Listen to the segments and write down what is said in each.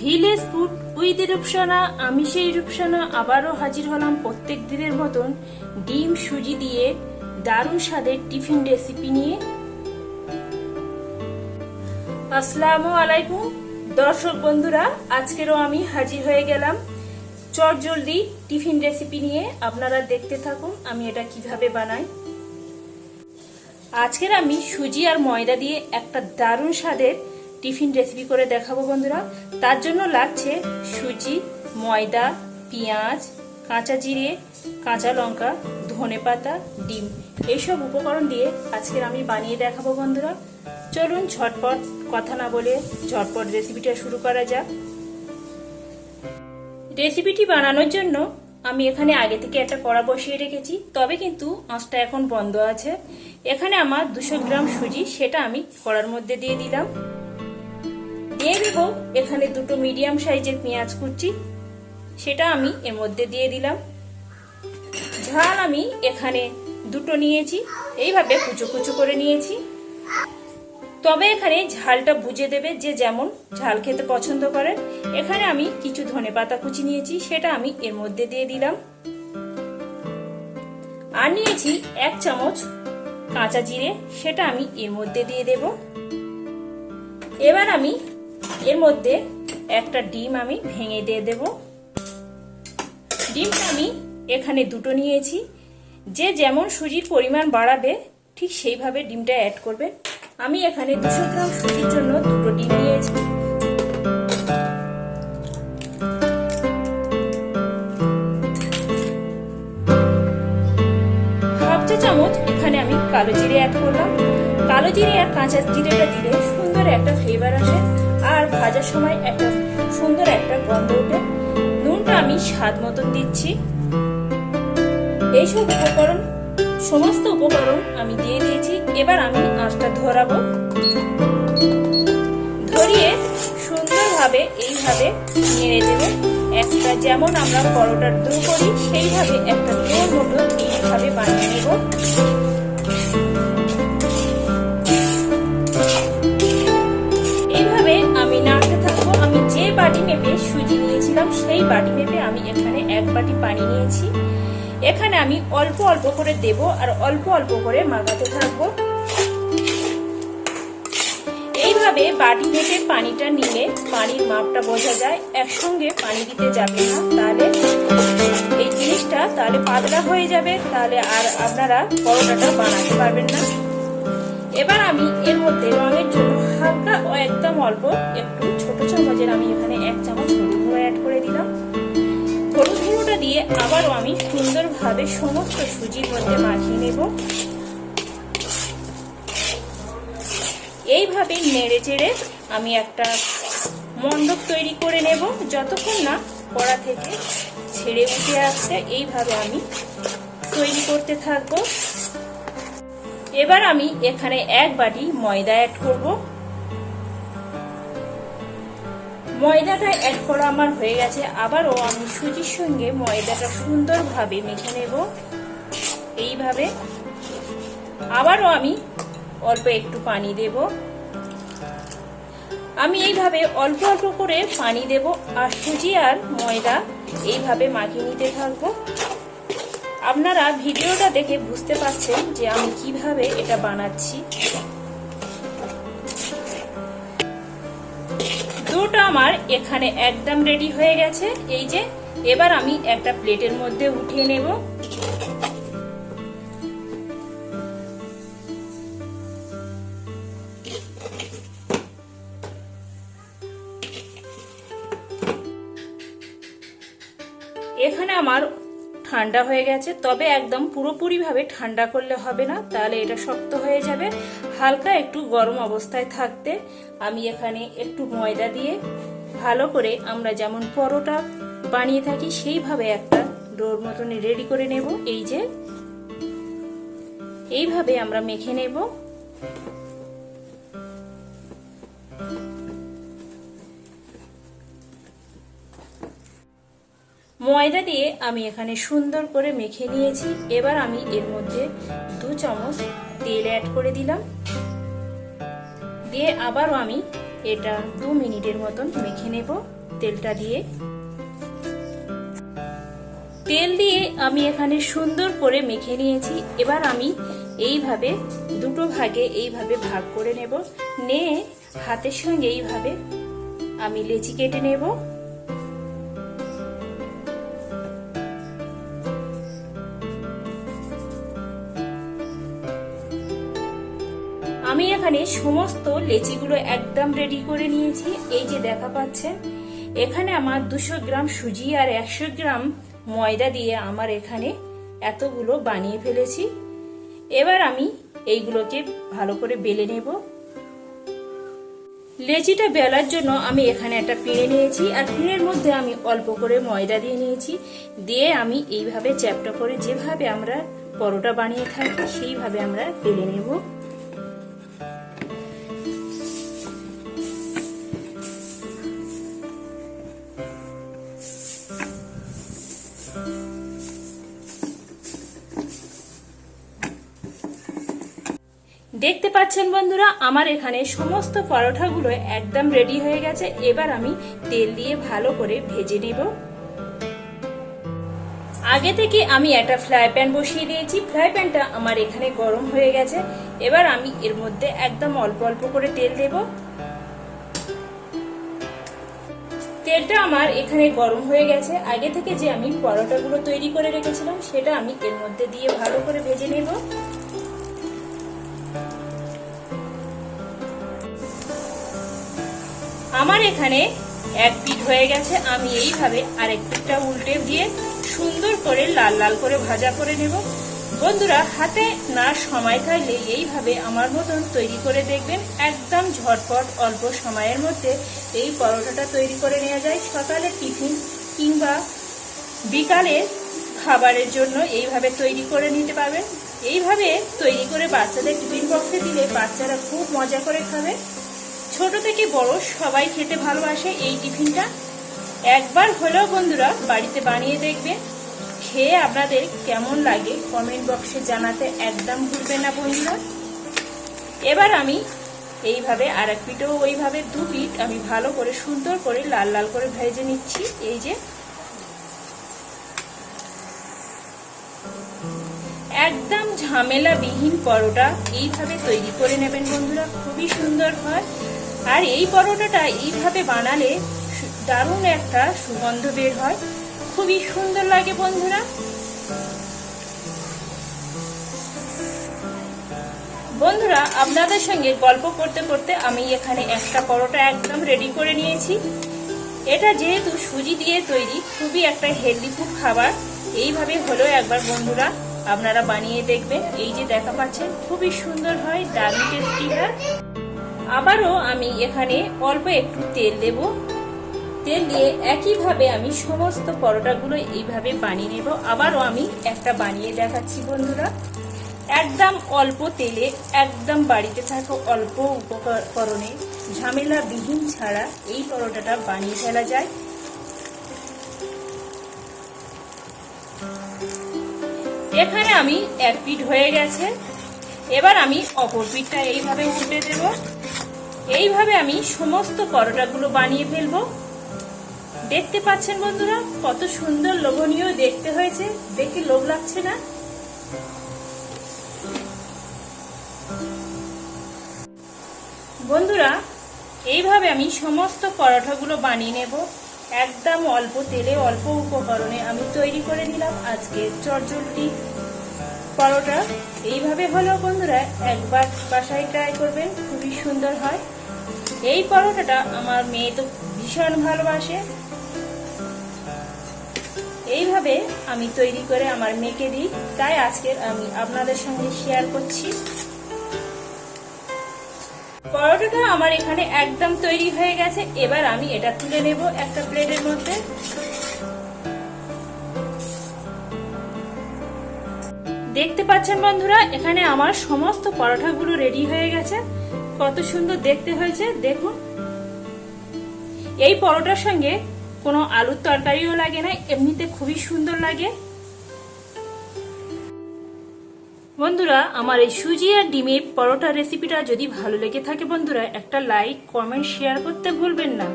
Village food with Rupsana, আমি সেই রূপসানা আবারও হাজির হলাম প্রত্যেক দিনের মতন ডিম সুজি দিয়ে দারুণ স্বাদের টিফিন রেসিপি নিয়ে। আসসালামু আলাইকুম। দর্শক বন্ধুরা, আজকেরও আমি হাজির হয়ে গেলাম চট জলদি টিফিন রেসিপি নিয়ে। আপনারা দেখতে থাকুন আমি এটা কীভাবে বানাই। আজকের আমি সুজি আর ময়দা দিয়ে একটা দারুণ স্বাদের টিফিন রেসিপি করে দেখাবো বন্ধুরা। তার জন্য লাগছে সুজি, ময়দা, পেঁয়াজ, কাঁচা জিরে, কাঁচা লঙ্কা, ধনে পাতা, ডিম। এইসব উপকরণ দিয়ে আজকের আমি বানিয়ে দেখাবো বন্ধুরা। চলুন ঝটপট কথা না বলে ঝটপট রেসিপিটা শুরু করা যাক। রেসিপিটি বানানোর জন্য আমি এখানে আগে থেকে একটা কড়া বসিয়ে রেখেছি, তবে কিন্তু আঁচটা এখন বন্ধ আছে। এখানে আমার দুশো গ্রাম সুজি, সেটা আমি কড়ার মধ্যে দিয়ে দিলাম। দিয়ে দেব। এখানে দুটো মিডিয়াম সাইজের পেঁয়াজ কুচি, সেটা আমি এর মধ্যে দিয়ে দিলাম। ঝাল আমি এখানে দুটো নিয়েছি, এইভাবে কুচো কুচো করে নিয়েছি। তবে এখানে ঝালটা বুঝে দেবে যে যেমন ঝাল খেতে পছন্দ করেন এখানে আমি কিছু ধনে পাতা কুচি নিয়েছি, সেটা আমি এর মধ্যে দিয়ে দিলাম। আর নিয়েছি এক চামচ কাঁচা জিরে, সেটা আমি এর মধ্যে দিয়ে দেব। এবার আমি এর মধ্যে একটা ডিম আমি ভেঙে দিয়ে দেব। ডিমটা আমি এখানে দুটো নিয়েছি। যে যেমন সুজির পরিমাণ বাড়াবে, ঠিক সেইভাবে ডিমটা অ্যাড করবে। আমি এখানে দুশো গ্রাম সুজির জন্য দুটো ডিম এখানে আমি কালো জিরে অ্যাড করলাম। কালো জিরে আর কাঁচা জিরেটা দিলে সুন্দর একটা ফ্লেভার আসে। আর ভাজার সময় একটা সুন্দর একটা গন্ধ ওঠে। নুনটা আমি স্বাদ মতন দিচ্ছি। এইসব উপকরণ, সমস্ত উপকরণ আমি দিয়ে দিয়েছি। এবার আমি আঁচটা ধরাবো। ধরিয়ে সুন্দরভাবে এইভাবে নেড়ে দেব। একটা যেমন আমরা পরোটার দো করি, সেইভাবে একটা দোর মতো এইভাবে বানিয়ে নেব। মেপে সুজি নিয়েছিলাম, সেই বাটি মেপে আমি এখানে এক বাটি পানি নিয়েছি। এখানে আমি অল্প অল্প করে দেব আর অল্প অল্প করে মাখাতে থাকব। এইভাবে বাটি থেকে পানিটা নিলে পানির মাপটা বোঝা যায়, একসঙ্গে পানি দিতে যাবে না। তাহলে এই জিনিসটা তাহলে পাতলা হয়ে যাবে, তাহলে আর আপনারা পরোটাটা বানাতে পারবেন না। এবার আমি এর মধ্যে রঙের জন্য হালকা ও একদম অল্প, একটু ছোট চামচের আমি এখানে এক চামচ হলুদ গুঁড়ো অ্যাড করে দিলাম। হলুদ গুঁড়োটা দিয়ে আবারও আমি সুন্দরভাবে সমস্ত সুজির মধ্যে মাখিয়ে নেব। এইভাবে নেড়ে চেড়ে আমি একটা মণ্ডপ তৈরি করে নেব। যতক্ষণ না কড়া থেকে ছেড়ে উঠে আসছে, এইভাবে আমি তৈরি করতে থাকব। এবার আমি এখানে এক বাটি ময়দা অ্যাড করব। ময়দাটা অ্যাড করা আমার হয়ে গেছে। আবারও আমি সুজির সঙ্গে ময়দাটা সুন্দরভাবে মেখে নেব। এইভাবে। আবারও আমি অল্প একটু পানি দেব। আমি এইভাবে অল্প অল্প করে পানি দেব আর সুজি আর ময়দা এইভাবে মাখিয়ে নিতে থাকব। আপনারা ভিডিওটা দেখে বুঝতে পারছেন যে আমি কীভাবে এটা বানাচ্ছি। দুটো আমার এখানে একদম রেডি হয়ে গেছে। এই যে, এবার আমি একটা প্লেটের মধ্যে উঠিয়ে নেব। ঠান্ডা হয়ে গেছে, তবে একদম পুরোপুরিভাবে ঠান্ডা করলে হবে না, তাহলে এটা শক্ত হয়ে যাবে। হালকা একটু গরম অবস্থায় থাকতে আমি এখানে একটু ময়দা দিয়ে ভালো করে আমরা যেমন পরোটা বানিয়ে থাকি, সেইভাবে একটা ডোর মতন রেডি করে নেব। এই যে, এইভাবে আমরা মেখে নেব। ময়দা দিয়ে আমি এখানে সুন্দর করে মেখে নিয়েছি। এবার আমি এর মধ্যে দু চামচ তেল অ্যাড করে দিলাম। দিয়ে আবারও আমি এটা দু মিনিটের মতন মেখে নেব তেলটা দিয়ে। তেল দিয়ে আমি এখানে সুন্দর করে মেখে নিয়েছি। এবার আমি এইভাবে দুটো ভাগে এইভাবে ভাগ করে নেব। নিয়ে হাতের সঙ্গে এইভাবে আমি লেচি কেটে নেব। আমি এখানে সমস্ত লেচিগুলো একদম রেডি করে নিয়েছি। এই যে দেখা পাচ্ছেন, এখানে আমার দুশো গ্রাম সুজি আর একশো গ্রাম ময়দা দিয়ে আমার এখানে এতগুলো বানিয়ে ফেলেছি। এবার আমি এইগুলোকে ভালো করে বেলে নেব। লেচিটা বেলার জন্য আমি এখানে একটা পিঁড়ে নিয়েছি আর পিঁড়ের মধ্যে আমি অল্প করে ময়দা দিয়ে নিয়েছি। দিয়ে আমি এইভাবে চ্যাপটা করে যেভাবে আমরা পরোটা বানিয়ে থাকি, সেইভাবে আমরা বেলে নেব। দেখতে পাচ্ছেন বন্ধুরা, আমার এখানে সমস্ত পরোটাগুলো একদম রেডি হয়ে গেছে। এবার আমি তেল দিয়ে ভালো করে ভেজে নেব। আগে থেকে আমি একটা ফ্রাই প্যান বসিয়ে দিয়েছি। ফ্রাই প্যানটা আমার এখানে গরম হয়ে গেছে। এবার আমি এর মধ্যে একদম অল্প অল্প করে তেল দেব। তেলটা আমার এখানে গরম হয়ে গেছে। আগে থেকে যে আমি পরোটাগুলো তৈরি করে রেখেছিলাম, সেটা আমি এর মধ্যে দিয়ে ভালো করে ভেজে নেব। আমার এখানে এক পিঠ হয়ে গেছে, আমি এইভাবে আরেক পিঠটা উল্টে দিয়ে সুন্দর করে লাল লাল করে ভাজা করে নেব। বন্ধুরা, হাতে না সময় থাকলে এইভাবে আমার মতন তৈরি করে দেখবেন, একদম ঝটপট অল্প সময়ের মধ্যে এই পরোটাটা তৈরি করে নেওয়া যায়। সকালে টিফিন কিংবা বিকালে খাবারের জন্য এইভাবে তৈরি করে নিতে পারবেন। এইভাবে তৈরি করে বাচ্চাদের টিফিন বক্সে দিলে বাচ্চারা খুব মজা করে খাবে। ছোট থেকে বড় সবাই খেতে ভালোবাসে এই টিফিনটা। একবার হলেও বন্ধুরা, বাড়িতে বানিয়ে দেখবেন খেয়ে আপনাদের কেমন লাগে কমেন্ট বক্সে জানাতে একদম ভুলবেন না বন্ধুরা। এবার আমি এইভাবে আর এক পিঠেও ওইভাবে দু পিঠ আমি ভালো করে, সুন্দর করে লাল লাল করে ভেজে নিচ্ছি। এই যে একদম ঝামেলাবিহীন পরোটা এইভাবে তৈরি করে নেবেন বন্ধুরা। খুবই সুন্দর হয়। আর এই পরোটাটা এইভাবে বানালে দারুণ একটা সুগন্ধ বের হয়। খুবই সুন্দর লাগে বন্ধুরা। বন্ধুরা, আপনাদের সঙ্গে গল্প করতে করতে আমি এখানে একটা পরোটা একদম রেডি করে নিয়েছি। এটা যেহেতু সুজি দিয়ে তৈরি, খুবই একটা হেলদি ফুড খাবার। এইভাবে হলেও একবার বন্ধুরা আপনারা বানিয়ে দেখবেন। এই যে দেখা পাচ্ছেন, খুবই সুন্দর হয়, দারুণ টেস্টি হয়। আবারও আমি এখানে অল্প একটু তেল দেব। তেল দিয়ে একইভাবে আমি সমস্ত পরোটাগুলো এইভাবে বানিয়ে নেব। আবারও আমি একটা বানিয়ে দেখাচ্ছি বন্ধুরা। একদম অল্প তেলে, একদম বাড়িতে থাকা অল্প উপকরণে ঝামেলা বিহীন ছাড়া এই পরোটাটা বানিয়ে ফেলা যায়। এখানে আমি এক পিঠ হয়ে গেছে। এবার আমি অপর পিঠটা এইভাবে উল্টে দেব। এইভাবে আমি সমস্ত পরোটাগুলো বানিয়ে ফেলব। দেখতে পাচ্ছেন বন্ধুরা, কত সুন্দর লোভনীয় দেখতে হয়েছে। দেখে লোভ লাগছে না? বন্ধুরা, এইভাবে আমি সমস্ত পরোটাগুলো বানিয়ে নেব। একদম অল্প তেলে, অল্প উপকরণে আমি তৈরি করে নিলাম আজকে চটজলটি। পরোটা। এইভাবে হলেও বন্ধুরা একবার বাসায় ট্রাই করবেন, খুবই সুন্দর হয়। এই পরোটাটা আমার মেয়ে তো ভীষণ ভালোবাসে। এইভাবে আমি তৈরি করে আমার মেয়েকে দিই। তাই আজকে আমি আপনাদের সঙ্গে শেয়ার করছি। পরোটাটা আমার এখানে একদম তৈরি হয়ে গেছে। এবার আমি এটা তুলে নেব একটা প্লেটের মধ্যে। দেখতে পাচ্ছেন বন্ধুরা, এখানে আমার সমস্ত পরোটাগুলো রেডি হয়ে গেছে। কত সুন্দর দেখতে হয়েছে, দেখুন। এই পরোটার সঙ্গে কোনো আলুর তরকারিও লাগে না, এমনিতে খুবই সুন্দর লাগে। বন্ধুরা, আমার এই সুজি আর ডিমের পরোটা রেসিপিটা যদি ভালো লেগে থাকে বন্ধুরা, একটা লাইক কমেন্ট শেয়ার করতে ভুলবেন না।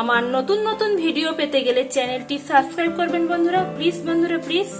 আমার নতুন নতুন ভিডিও পেতে গেলে চ্যানেলটি সাবস্ক্রাইব করবেন বন্ধুরা। প্লিজ বন্ধুরা প্লিজ